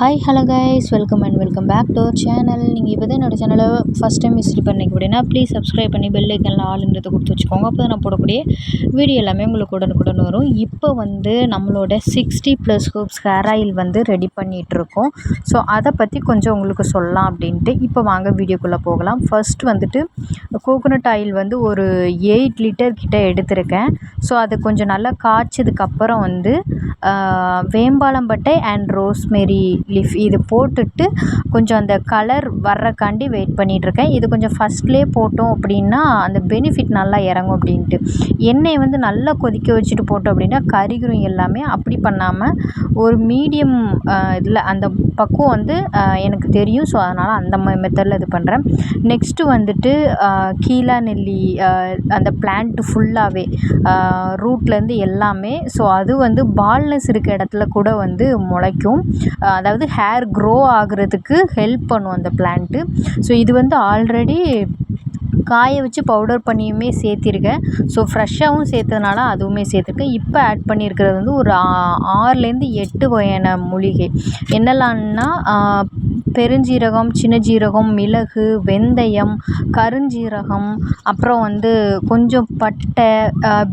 Hi hello guys welcome and welcome back to our channel நீங்கள் இப்போ தான் என்னோடய சேனலை ஃபஸ்ட் டைம் விசிட் பண்ணிக்க அப்படின்னா ப்ளீஸ் சப்ஸ்கிரைப் பண்ணி பெல் ஐக்கனில் ஆளுன்றதை கொடுத்து வச்சுக்கோங்க. அப்போ தான் நான் போடக்கூடிய வீடியோ எல்லாமே உங்களுக்கு உடனுக்குடன் வரும். இப்போ வந்து நம்மளோட sixty plus herbs hair oil வந்து ரெடி பண்ணிகிட்ருக்கோம் ஸோ அதை பற்றி கொஞ்சம் உங்களுக்கு சொல்லலாம் அப்படின்ட்டு இப்போ வாங்க வீடியோக்குள்ளே போகலாம். ஃபர்ஸ்ட் வந்துட்டு கோகோனட் ஆயில் வந்து ஒரு எயிட் லிட்டர் கிட்ட எடுத்திருக்கேன். ஸோ அது கொஞ்சம் நல்லா காய்ச்சதுக்கப்புறம் வந்து வேம்பாலம்பட்டை அண்ட் ரோஸ்மெரி லீஃப் இது போட்டுட்டு கொஞ்சம் அந்த கலர் வர்றக்காண்டி வெயிட் பண்ணிகிட்ருக்கேன் இது கொஞ்சம் ஃபஸ்ட்லேயே போட்டோம் அப்படின்னா அந்த பெனிஃபிட் நல்லா இறங்கும் அப்படின்ட்டு. எண்ணெயை வந்து நல்லா கொதிக்க வச்சுட்டு போட்டோம் அப்படின்னா கரிகிரும் எல்லாமே. அப்படி பண்ணாமல் ஒரு மீடியம் இதில் அந்த பக்குவம் வந்து எனக்கு தெரியும். ஸோ அதனால் அந்த மெத்தடில் இது பண்ணுறேன் நெக்ஸ்ட்டு வந்துட்டு கீழா நெல்லி அந்த பிளான்ட்டு ஃபுல்லாகவே ரூட்லேருந்து எல்லாமே ஸோ அது வந்து பால்னஸ் இருக்க இடத்துல கூட வந்து முளைக்கும். அதாவது ஹேர் க்ரோ ஆகுறதுக்கு ஹெல்ப் பண்ணும் அந்த பிளான்ட்டு ஸோ இது வந்து ஆல்ரெடி காய வச்சு பவுடர் பண்ணியுமே சேர்த்திருக்கேன். ஸோ ஃப்ரெஷ்ஷாகவும் சேர்த்ததுனால அதுவுமே சேர்த்துருக்கேன். இப்போ ஆட் பண்ணியிருக்கிறது வந்து ஒரு ஆறுலேருந்து எட்டு வகையான மூலிகை. என்னெல்லாம்னா பெருஞ்சீரகம் சின்ன ஜீரகம் மிளகு வெந்தயம் கருஞ்சீரகம் அப்புறம் வந்து கொஞ்சம் பட்டை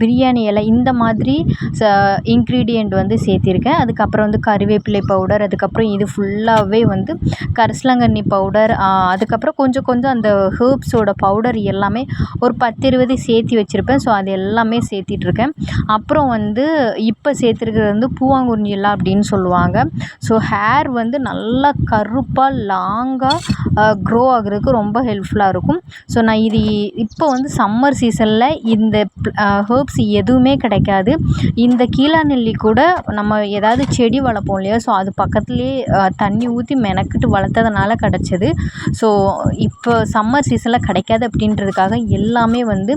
பிரியாணி இலை இந்த மாதிரி ச இன்க்ரீடியண்ட் வந்து சேர்த்திருக்கேன். அதுக்கப்புறம் வந்து கறிவேப்பிலை பவுடர் அதுக்கப்புறம் இது ஃபுல்லாகவே வந்து கரிசலாங்கண்ணி பவுடர் அதுக்கப்புறம் கொஞ்சம் கொஞ்சம் அந்த ஹேர்ப்ஸோட பவுடர் எல்லாமே ஒரு பத்து இருபது சேர்த்தி வச்சுருப்பேன். ஸோ அது எல்லாமே சேர்த்திட்ருக்கேன். அப்புறம் வந்து இப்போ சேர்த்துருக்கிறது வந்து பூவாங்குறிஞ்சிலாம் அப்படின்னு சொல்லுவாங்க. ஸோ ஹேர் வந்து நல்லா கருப்பாக லாங்காக க்ரோ ஆகுறதுக்கு ரொம்ப ஹெல்ப்ஃபுல்லாக இருக்கும். ஸோ நான் இது இப்போ வந்து சம்மர் சீசனில் இந்த ஹேர்ப்ஸ் எதுவுமே கிடைக்காது. இந்த கீழாநெல்லி கூட நம்ம ஏதாவது செடி வளர்ப்போம் இல்லையா? ஸோ அது பக்கத்துலேயே தண்ணி ஊற்றி மெனக்கிட்டு வளர்த்ததுனால கிடச்சிது. ஸோ இப்போ சம்மர் சீசனில் கிடைக்காது அப்படின்றதுக்காக எல்லாமே வந்து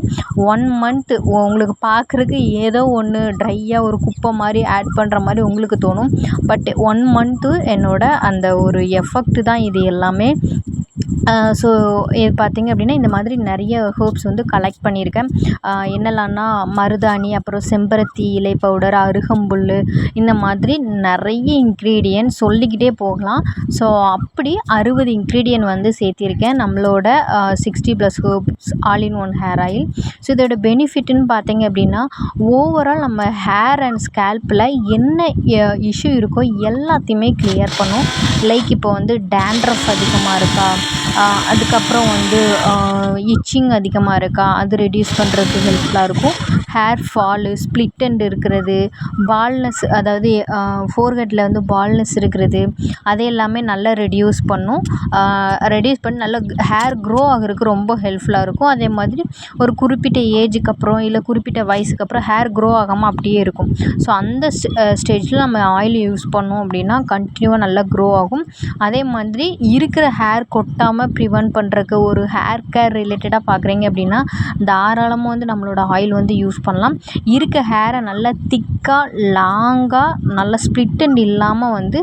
ஒன் மந்த் உங்களுக்கு பார்க்குறதுக்கு ஏதோ ஒன்று ட்ரையாக ஒரு குப்பை மாதிரி ஆட் பண்ணுற மாதிரி உங்களுக்கு தோணும். பட் ஒன் மந்த்து என்னோட அந்த ஒரு எஃபெக்ட் தான் இது எல்லாமே ஸோ இது பார்த்திங்க அப்படின்னா இந்த மாதிரி நிறைய ஹேர்ப்ஸ் வந்து கலெக்ட் பண்ணியிருக்கேன். என்னெல்லாம்னா மருதாணி அப்புறம் செம்பருத்தி இலை பவுடர் அருகம்புல் இந்த மாதிரி நிறைய இன்க்ரீடியன்ட் சொல்லிக்கிட்டே போகலாம். ஸோ அப்படி அறுபது இன்க்ரீடியன்ட் வந்து சேர்த்திருக்கேன். நம்மளோட sixty plus herbs all in one hair oil so இதோட பெனிஃபிட்னு பார்த்தீங்க அப்படின்னா ஓவரால் நம்ம ஹேர் அண்ட் ஸ்கேல்பில் என்ன இஷ்யூ இருக்கோ எல்லாத்தையுமே கிளியர் பண்ணும். லைக் இப்போ வந்து டேண்ட்ரஃப் அதிகமாக இருக்கா? அதுக்கப்புறம் வந்து இச்சிங் அதிகமாக இருக்கா? அது ரெடியூஸ் பண்ணுறதுக்கு ஹெல்ப்ஃபுல்லாக இருக்கும். ஹேர் ஃபாலு ஸ்ப்ளிட் எண்ட் இருக்கிறது பால்னஸ் அதாவது ஃபோர்ஹெட்டில் வந்து பால்னஸ் இருக்கிறது அது எல்லாமே நல்லா ரெடியூஸ் பண்ணும். ரெடியூஸ் பண்ணி நல்லா ஹேர் க்ரோ ஆகுறதுக்கு ரொம்ப ஹெல்ப்ஃபுல்லாக இருக்கும். அதே மாதிரி ஒரு குறிப்பிட்ட ஏஜுக்கு அப்புறம் இல்லை குறிப்பிட்ட வயசுக்கு அப்புறம் ஹேர் க்ரோ ஆகாமல் அப்படியே இருக்கும். ஸோ அந்த ஸ்டேஜில் நம்ம ஆயில் யூஸ் பண்ணோம் அப்படின்னா கண்டினியூவாக நல்லா க்ரோ ஆகும். அதே மாதிரி இருக்கிற ஹேர் கொட்டாமல் ப்ரிவென்ட் பண்ணுறக்கு ஒரு ஹேர் கேர் ரிலேட்டடாக பார்க்குறீங்க அப்படின்னா தாராளமாக வந்து நம்மளோட ஆயில் வந்து யூஸ் பண்ணலாம். இருக்க ஹேரை நல்லா திக்காக லாங்காக நல்லா ஸ்ப்ளிட் அண்ட் இல்லாமல் வந்து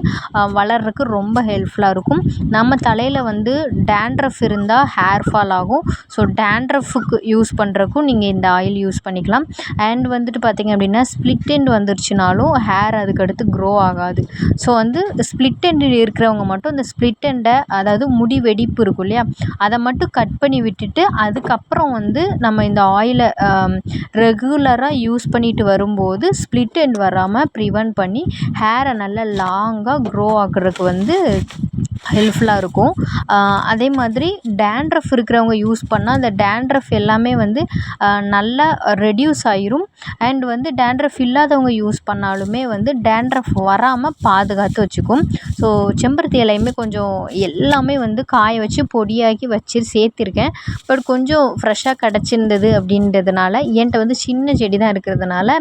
வளர்றதுக்கு ரொம்ப ஹெல்ப்ஃபுல்லாக இருக்கும். நம்ம தலையில் வந்து டேண்ட்ரஃப் இருந்தால் ஹேர் ஃபால் ஆகும். ஸோ டேண்ட்ரஃபுக்கு யூஸ் பண்ணுறக்கும் நீங்கள் இந்த ஆயில் யூஸ் பண்ணிக்கலாம். அண்ட் வந்துட்டு பார்த்தீங்க அப்படின்னா ஸ்ப்ளிட் எண்ட் வந்துருச்சுனாலும் ஹேர் அதுக்கடுத்து க்ரோ ஆகாது. ஸோ வந்து ஸ்ப்ளிட் எண்ட் இருக்கிறவங்க மட்டும் இந்த ஸ்ப்ளிட் எண்டை அதாவது முடி வெடிப்பு இருக்கும் இல்லையா அதை மட்டும் கட் பண்ணி விட்டுட்டு அதுக்கப்புறம் வந்து நம்ம இந்த ஆயிலை ரெகுலராக யூஸ் பண்ணிட்டு வரும்போது ஸ்ப்ளிட் எண்ட் வராமல் ப்ரிவென்ட் பண்ணி ஹேரை நல்லா லாங்காக க்ரோ ஆகுறதுக்கு வந்து ஹெல்ப்ஃபுல்லாக இருக்கும். அதே மாதிரி டேண்ட்ரஃப் இருக்கிறவங்க யூஸ் பண்ணால் அந்த டேண்ட்ரஃப் எல்லாமே வந்து நல்லா ரெடியூஸ் ஆயிரும். அண்ட் வந்து டேண்ட்ரஃப் இல்லாதவங்க யூஸ் பண்ணாலுமே வந்து டேண்ட்ரஃப் வராமல் பாதுகாத்து வச்சுக்கும். ஸோ செம்பருத்தி இலையுமே கொஞ்சம் எல்லாமே வந்து காய வச்சு பொடியாக்கி வச்சு சேர்த்துருக்கேன். பட் கொஞ்சம் ஃப்ரெஷ்ஷாக கிடச்சிருந்தது அப்படின்றதுனால என்கிட்ட வந்து சின்ன செடி தான் இருக்கிறதுனால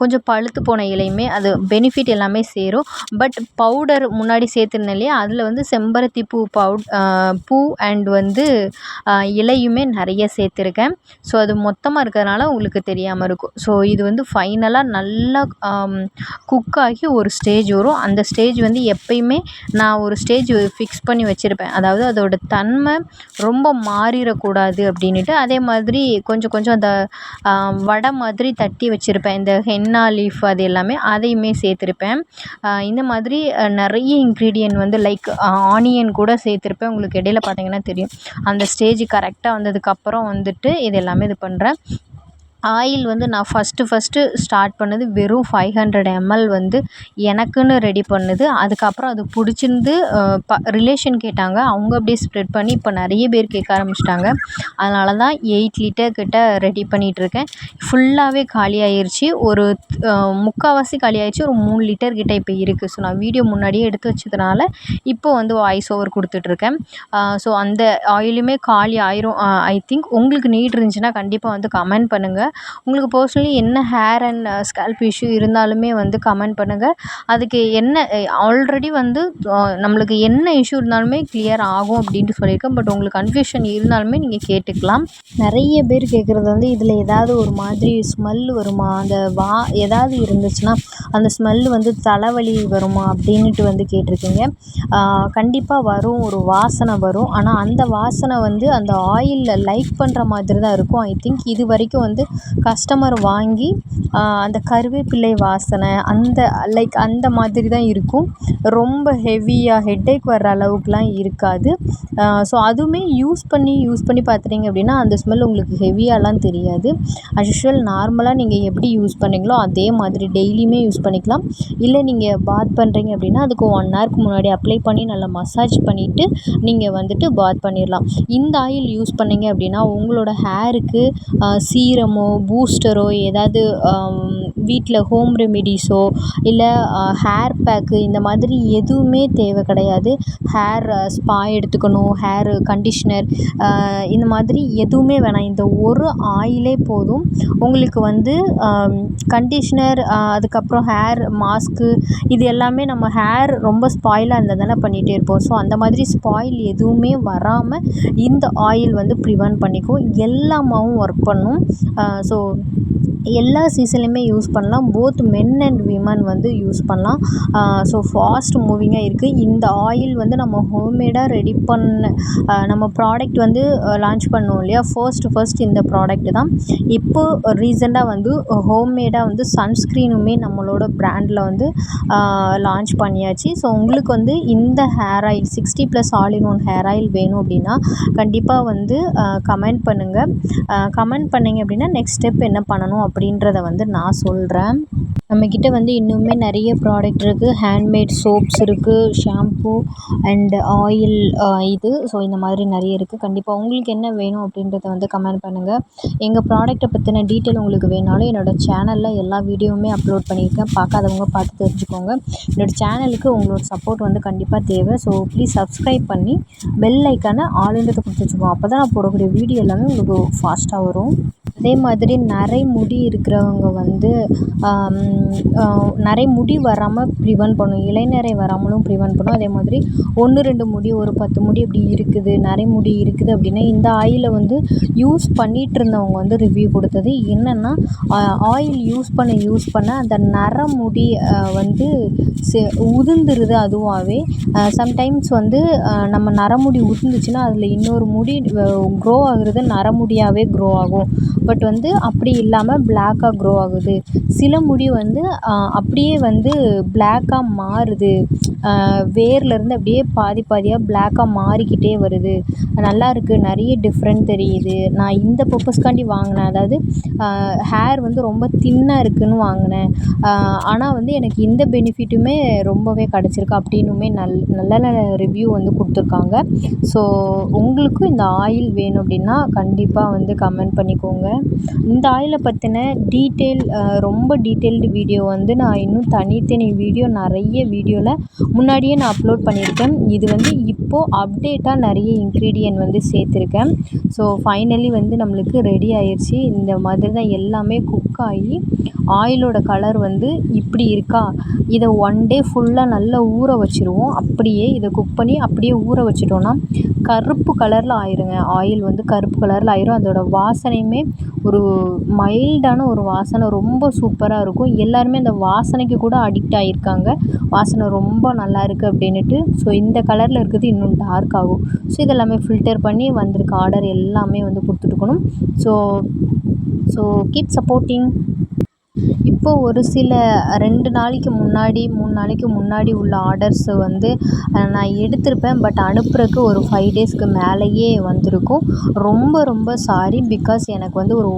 கொஞ்சம் பழுத்து போன இலையுமே அது பெனிஃபிட் எல்லாமே சேரும். பட் பவுடர் முன்னாடி சேர்த்துருந்தேன் இல்லையா அதில் வந்து செம்பருத்தி பூ பவுட் பூ அண்ட் வந்து இலையுமே நிறைய சேர்த்துருக்கேன். ஸோ அது மொத்தமாக இருக்கிறதுனால உங்களுக்கு தெரியாமல் இருக்கும். ஸோ இது வந்து ஃபைனலாக நல்லா குக் ஆகி ஒரு ஸ்டேஜ் வரும். அந்த ஸ்டேஜ் வந்து எப்பயுமே நான் ஒரு ஸ்டேஜ் ஃபிக்ஸ் பண்ணி வச்சுருப்பேன். அதாவது அதோட தன்மை ரொம்ப மாறிடக்கூடாது அப்படின்ட்டு அதே மாதிரி கொஞ்சம் கொஞ்சம் அந்த வடை மாதிரி தட்டி வச்சுருப்பேன். இந்த ஹென்னா லீஃப் அது எல்லாமே அதையுமே சேர்த்துருப்பேன். இந்த மாதிரி நிறைய இன்க்ரீடியன்ட் வந்து லைக் ஆனியன் கூட சேர்த்துருப்பேன். உங்களுக்கு இடையில பார்த்தீங்கன்னா தெரியும். அந்த ஸ்டேஜ் கரெக்டாக வந்ததுக்கப்புறம் வந்துட்டு இது எல்லாமே இது பண்ணுறேன் ஆயில் வந்து நான் ஃபஸ்ட்டு ஃபஸ்ட்டு ஸ்டார்ட் பண்ணது வெறும் ஃபைவ் ஹண்ட்ரட் எம்எல் வந்து எனக்குன்னு ரெடி பண்ணது. அதுக்கப்புறம் அது பிடிச்சிருந்து ப ரிலேஷன் கேட்டாங்க. அவங்க அப்படியே ஸ்ப்ரெட் பண்ணி இப்போ நிறைய பேர் கேட்க ஆரம்பிச்சிட்டாங்க. அதனால தான் எயிட் லிட்டர் கிட்ட ரெடி பண்ணிகிட்ருக்கேன் ஃபுல்லாகவே காலியாயிருச்சு ஒரு முக்கால்வாசி காலி ஒரு மூணு லிட்டர் கிட்ட இப்போ இருக்குது ஸோ நான் வீடியோ முன்னாடியே எடுத்து வச்சதுனால இப்போ வந்து வாய்ஸ் ஓவர் கொடுத்துட்ருக்கேன் ஸோ அந்த ஆயிலுமே காலி ஆயிரும். ஐ திங்க் உங்களுக்கு நீட் இருந்துச்சுன்னா கண்டிப்பாக வந்து கமெண்ட் பண்ணுங்கள் உங்களுக்கு பர்சனலி என்ன ஹேர் அண்ட் ஸ்கேல்ப் இஷ்யூ இருந்தாலுமே வந்து கமெண்ட் பண்ணுங்கள் அதுக்கு என்ன ஆல்ரெடி வந்து நம்மளுக்கு என்ன இஷ்யூ இருந்தாலுமே கிளியர் ஆகும் அப்படின்ட்டு சொல்லியிருக்கேன். பட் உங்களுக்கு கன்ஃப்யூஷன் இருந்தாலுமே நீங்கள் கேட்டுக்கலாம். நிறைய பேர் கேட்குறது வந்து இதில் ஏதாவது ஒரு மாதிரி ஸ்மெல் வருமா? அந்த வா ஏதாவது இருந்துச்சுன்னா அந்த ஸ்மெல் வந்து தலைவலி வருமா அப்படின்ட்டு வந்து கேட்டிருக்கீங்க. கண்டிப்பாக வரும். ஒரு வாசனை வரும். ஆனால் அந்த வாசனை வந்து அந்த ஆயிலில் லைக் பண்ணுற மாதிரி தான் இருக்கும். ஐ திங்க் இது வரைக்கும் வந்து கஸ்டமர் வாங்கி அந்த கருவேப்பிலை வாசனை அந்த லைக் அந்த மாதிரி தான் இருக்கும். ரொம்ப ஹெவியாக ஹெட்டேக் வர்ற அளவுக்குலாம் இருக்காது. ஸோ அதுவுமே யூஸ் பண்ணி யூஸ் பண்ணி பார்த்துட்டிங்க அப்படின்னா அந்த ஸ்மெல் உங்களுக்கு ஹெவியாலாம் தெரியாது. அஸ் யூஷுவல் நார்மலாக நீங்கள் எப்படி யூஸ் பண்ணீங்களோ அதே மாதிரி டெய்லியுமே யூஸ் பண்ணிக்கலாம். இல்லை நீங்கள் பாத் பண்ணுறீங்க அப்படின்னா அதுக்கு ஒன் ஹவருக்கு முன்னாடி அப்ளை பண்ணி நல்லா மசாஜ் பண்ணிவிட்டு நீங்கள் வந்துட்டு பாத் பண்ணிடலாம். இந்த ஆயில் யூஸ் பண்ணீங்க அப்படின்னா உங்களோட ஹேருக்கு சீரமோ பூஸ்டரோ ஏதாவது வீட்டில் ஹோம் ரெமிடிஸோ இல்லை ஹேர் பேக்கு இந்த மாதிரி எதுவுமே தேவை கிடையாது. ஹேர் ஸ்பா எடுத்துக்கணும் ஹேர் கண்டிஷ்னர் இந்த மாதிரி எதுவுமே வேணாம். இந்த ஒரு ஆயிலே போதும். உங்களுக்கு வந்து கண்டிஷ்னர் அதுக்கப்புறம் ஹேர் மாஸ்க்கு இது எல்லாமே நம்ம ஹேர் ரொம்ப ஸ்பாயிலாக இருந்தால் தானே பண்ணிகிட்டே இருப்போம். ஸோ அந்த மாதிரி ஸ்பாயில் எதுவுமே வராமல் இந்த ஆயில் வந்து ப்ரிவென்ட் பண்ணிக்கும் எல்லாமாவும் ஒர்க் பண்ணும். ஸோ எல்லா சீசன்லேயுமே யூஸ் பண்ணலாம். போத் மென் அண்ட் விமன் வந்து யூஸ் பண்ணலாம். ஸோ ஃபாஸ்ட் மூவிங்காக இருக்குது இந்த ஆயில் வந்து நம்ம ஹோம்மேடாக ரெடி பண்ண நம்ம ப்ராடக்ட் வந்து லான்ச் பண்ணோம் இல்லையா? ஃபர்ஸ்ட் ஃபர்ஸ்ட் இந்த ப்ராடக்ட் தான். இப்போது ரீசெண்டாக வந்து ஹோம்மேடாக வந்து சன்ஸ்க்ரீனுமே நம்மளோட ப்ராண்டில் வந்து லான்ச் பண்ணியாச்சு. ஸோ உங்களுக்கு வந்து இந்த hair oil sixty plus all in one hair oil வேணும் அப்படின்னா கண்டிப்பாக வந்து கமெண்ட் பண்ணுங்கள் கமெண்ட் பண்ணிங்க அப்படின்னா நெக்ஸ்ட் ஸ்டெப் என்ன பண்ணணும் அப்படின்றத வந்து நான் சொல்கிறேன் நம்மக்கிட்ட வந்து இன்னுமே நிறைய ப்ராடக்ட் இருக்குது ஹேண்ட்மேட் சோப்ஸ் இருக்குது ஷாம்பு அண்டு ஆயில் இது. ஸோ இந்த மாதிரி நிறைய இருக்குது கண்டிப்பாக உங்களுக்கு என்ன வேணும் அப்படின்றத வந்து கமெண்ட் பண்ணுங்கள் எங்கள் ப்ராடக்ட்டை பற்றின டீட்டெயில் உங்களுக்கு வேணாலும் என்னோடய சேனலில் எல்லா வீடியோவுமே அப்லோட் பண்ணியிருக்கேன். பார்க்காதவங்க பார்த்து தெரிஞ்சுக்கோங்க. என்னோடய சேனலுக்கு உங்களோட சப்போர்ட் வந்து கண்டிப்பாக தேவை. ஸோ ப்ளீஸ் சப்ஸ்கிரைப் பண்ணி பெல் ஐக்கானை ஆளுன்றதை கொடுத்து வச்சுக்கோங்க. அப்போ தான் நான் போடக்கூடிய வீடியோ எல்லாமே உங்களுக்கு ஃபாஸ்ட்டாக வரும். அதே மாதிரி நிறை முடி இருக்கிறவங்க வந்து நிறை முடி வராமல் ப்ரிவென்ட் பண்ணும் இளநரை வராமலும் ப்ரிவென்ட் பண்ணும் அதே மாதிரி ஒன்று ரெண்டு முடி ஒரு பத்து முடி இப்படி இருக்குது நிறை முடி இருக்குது அப்படின்னா இந்த ஆயிலை வந்து யூஸ் பண்ணிகிட்டு இருந்தவங்க வந்து ரிவ்யூ கொடுத்தது. என்னென்னா ஆயில் யூஸ் பண்ண யூஸ் பண்ண அந்த நரமுடி வந்து செ உதிர்ந்துருது அதுவாகவே சம்டைம்ஸ் வந்து நம்ம நரமுடி உதிர்ந்துச்சுன்னா அதில் இன்னொரு முடி க்ரோ ஆகுறது நரமுடியாகவே க்ரோ ஆகும். பட் வந்து அப்படி இல்லாமல் பிளாக்காக க்ரோ ஆகுது. சில முடி வந்து அப்படியே வந்து பிளாக்காக மாறுது. வேர்லேருந்து அப்படியே பாதி பாதியாக பிளாக்காக மாறிக்கிட்டே வருது. நல்லா இருக்குது நிறைய டிஃப்ரெண்ட் தெரியுது. நான் இந்த பர்பஸ்க்காண்டி வாங்கினேன். அதாவது ஹேர் வந்து ரொம்ப தின்னாக இருக்குதுன்னு வாங்கினேன். ஆனால் வந்து எனக்கு இந்த பெனிஃபிட்டுமே ரொம்பவே கிடச்சிருக்கு அப்படின்னுமே நல் நல்ல நல்ல ரிவ்யூ வந்து கொடுத்துருக்காங்க. ஸோ உங்களுக்கும் இந்த ஆயில் வேணும் அப்படின்னா கண்டிப்பாக வந்து கமெண்ட் பண்ணிக்கோங்க. இந்த ஆயிலை பற்றின டீட்டெயில் ரொம்ப டீட்டெயில்டு வீடியோ வந்து நான் இன்னும் தனித்தனி வீடியோ நிறைய வீடியோவில் முன்னாடியே நான் அப்லோட் பண்ணியிருக்கேன். இது வந்து இப்போது அப்டேட்டாக நிறைய இன்க்ரீடியன்ட் வந்து சேர்த்துருக்கேன். ஸோ ஃபைனலி வந்து நம்மளுக்கு ரெடி ஆயிடுச்சு இந்த மாதிரி தான் எல்லாமே குக் ஆகி ஆயிலோட கலர் வந்து இப்படி இருக்கா? இதை ஒன் டே ஃபுல்லாக நல்லா ஊற வச்சுருவோம். அப்படியே இதை குக் பண்ணி அப்படியே ஊற வச்சிட்டோன்னா கருப்பு கலரில் ஆயிருங்க. ஆயில் வந்து கருப்பு கலரில் ஆயிரும். அதோட வாசனையுமே ஒரு மைல்டான ஒரு வாசனை ரொம்ப சூப்பராக இருக்கும். எல்லாருமே அந்த வாசனைக்கு கூட அடிக்ட் ஆகியிருக்காங்க வாசனை ரொம்ப நல்லா இருக்குது அப்படின்னுட்டு. ஸோ இந்த கலரில் இருக்கிறது இன்னும் டார்க் ஆகும். ஸோ இதெல்லாமே ஃபில்டர் பண்ணி வந்திருக்க ஆர்டர் எல்லாமே வந்து கொடுத்துட்டுக்கணும் ஸோ ஸோ கீப் சப்போர்ட்டிங் இப்போ ஒரு சில ரெண்டு நாளைக்கு முன்னாடி மூணு நாளைக்கு முன்னாடி உள்ள ஆர்டர்ஸ் வந்து நான் எடுத்திருப்பேன். பட் அனுப்புறதுக்கு ஒரு ஃபைவ் டேஸ்க்கு மேலேயே வந்திருக்கும். ரொம்ப ரொம்ப சாரி பிகாஸ் எனக்கு வந்து ஒரு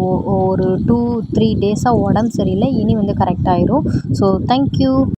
ஒரு டூ த்ரீ டேஸாக உடம்பு சரியில்லை. இனி வந்து கரெக்ட் ஆயிரும். So thank you